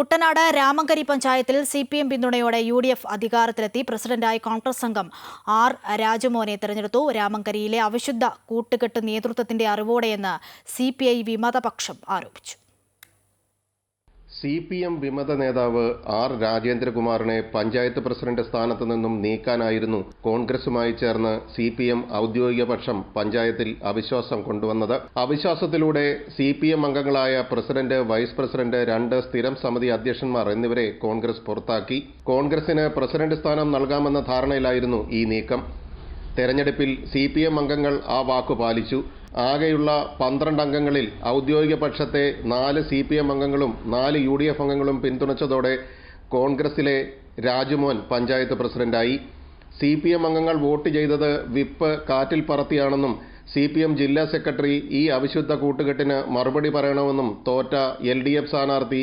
കുട്ടനാട് രാമങ്കരി പഞ്ചായത്തിൽ C P M പിന്തുണയോടെ U D F അധികാരത്തിലെത്തി. പ്രസിഡന്റായി കോൺഗ്രസ് സംഘം ആർ രാജമോനെ തെരഞ്ഞെടുത്തു. രാമങ്കരിയിലെ അവിശുദ്ധ കൂട്ടുകെട്ട് നേതൃത്വത്തിന്റെ അറിവോടെയെന്ന് സി പി ഐ വിമതപക്ഷം ആരോപിച്ചു. സി പി എം വിമത നേതാവ് ആർ രാജേന്ദ്രകുമാറിനെ പഞ്ചായത്ത് പ്രസിഡന്റ് സ്ഥാനത്ത് നിന്നും നീക്കാനായിരുന്നു കോൺഗ്രസുമായി ചേർന്ന് സി പി എം ഔദ്യോഗിക പക്ഷം പഞ്ചായത്തിൽ അവിശ്വാസം കൊണ്ടുവന്നത്. അവിശ്വാസത്തിലൂടെ സി പി എം അംഗങ്ങളായ പ്രസിഡന്റ് വൈസ് പ്രസിഡന്റ് രണ്ട് സ്ഥിരം സമിതി അധ്യക്ഷന്മാർ എന്നിവരെ കോൺഗ്രസ് പുറത്താക്കി. കോൺഗ്രസിന് പ്രസിഡന്റ് സ്ഥാനം നൽകാമെന്ന ധാരണയിലായിരുന്നു ഈ നീക്കം. തെരഞ്ഞെടുപ്പിൽ സി പി എം അംഗങ്ങൾ ആ വാക്കു പാലിച്ചു. ആകെയുള്ള പന്ത്രണ്ട് അംഗങ്ങളിൽ ഔദ്യോഗിക പക്ഷത്തെ നാല് സി പി എം അംഗങ്ങളും നാല് യു ഡി എഫ് അംഗങ്ങളും പിന്തുണച്ചതോടെ കോൺഗ്രസിലെ രാജുമോൻ പഞ്ചായത്ത് പ്രസിഡന്റായി. സി പി എം അംഗങ്ങൾ വോട്ട് ചെയ്തത് വിപ്പ് കാറ്റിൽ പറത്തിയാണെന്നും സി പി എം ജില്ലാ സെക്രട്ടറി ഈ അവിശുദ്ധ കൂട്ടുകെട്ടിന് മറുപടി പറയണമെന്നും തോറ്റ എൽ ഡി എഫ് സ്ഥാനാർത്ഥി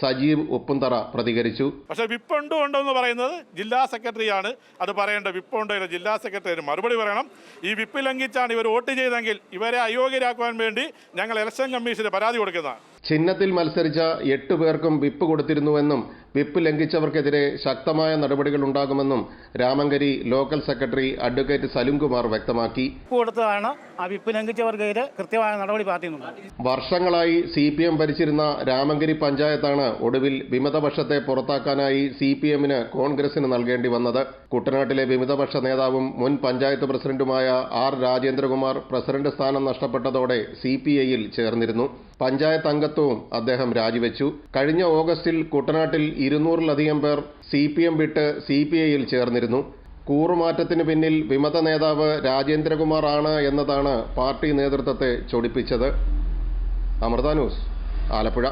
സജീവ് ഉപ്പുന്തറ പ്രതികരിച്ചു. പക്ഷേ വിപ്പുണ്ട് ഉണ്ടോ എന്ന് പറയുന്നത് ജില്ലാ സെക്രട്ടറിയാണ്. അത് പറയേണ്ട വിപ്പുണ്ടോ ഇല്ല ജില്ലാ സെക്രട്ടറി മറുപടി പറയണം. ഈ വിപ്പ് ലംഘിച്ചാണ് ഇവർ വോട്ട് ചെയ്തെങ്കിൽ ഇവരെ അയോഗ്യരാക്കുവാൻ വേണ്ടി ഞങ്ങൾ ഇലക്ഷൻ കമ്മീഷന് പരാതി കൊടുക്കുന്നതാണ്. ചിഹ്നത്തിൽ മത്സരിച്ച എട്ട് പേർക്കും വിപ്പ് കൊടുത്തിരുന്നുവെന്നും വിപ്പ് ലംഘിച്ചവർക്കെതിരെ ശക്തമായ നടപടികൾ ഉണ്ടാകുമെന്നും Ramankari local secretary advocate Salimkumar വ്യക്തമാക്കി. വിപ്പ് കൊടുത്തതാണ് ആ വിപ്പ് ലംഘിച്ചവർക്കെതിരെ കൃത്യമായ നടപടി പാർട്ടിയുന്നുണ്ട് വർഷങ്ങളായി സി പി എം ഭരിച്ചിരുന്ന രാമങ്കരി പഞ്ചായത്താണ് ഒടുവിൽ വിമതപക്ഷത്തെ പുറത്താക്കാനായി സി പി എമ്മിന് കോൺഗ്രസിന് നൽകേണ്ടി വന്നത്. കുട്ടനാട്ടിലെ വിമതപക്ഷ നേതാവും മുൻ പഞ്ചായത്ത് പ്രസിഡന്റുമായ ആർ രാജേന്ദ്രകുമാർ പ്രസിഡന്റ് സ്ഥാനം നഷ്ടപ്പെട്ടതോടെ സി പി ഐയിൽ ചേർന്നിരുന്നു. പഞ്ചായത്ത് അംഗത്വവും അദ്ദേഹം രാജിവെച്ചു. കഴിഞ്ഞ ഓഗസ്റ്റിൽ കുട്ടനാട്ടിൽ ഇരുന്നൂറിലധികം പേർ സി പി എം വിട്ട് സി പി ഐയിൽ ചേർന്നിരുന്നു. കൂറുമാറ്റത്തിന് പിന്നിൽ വിമത നേതാവ് രാജേന്ദ്രകുമാർ ആണ് എന്നതാണ് പാർട്ടി നേതൃത്വത്തെ ചൊടിപ്പിച്ചത്. അമൃത ന്യൂസ് ആലപ്പുഴ.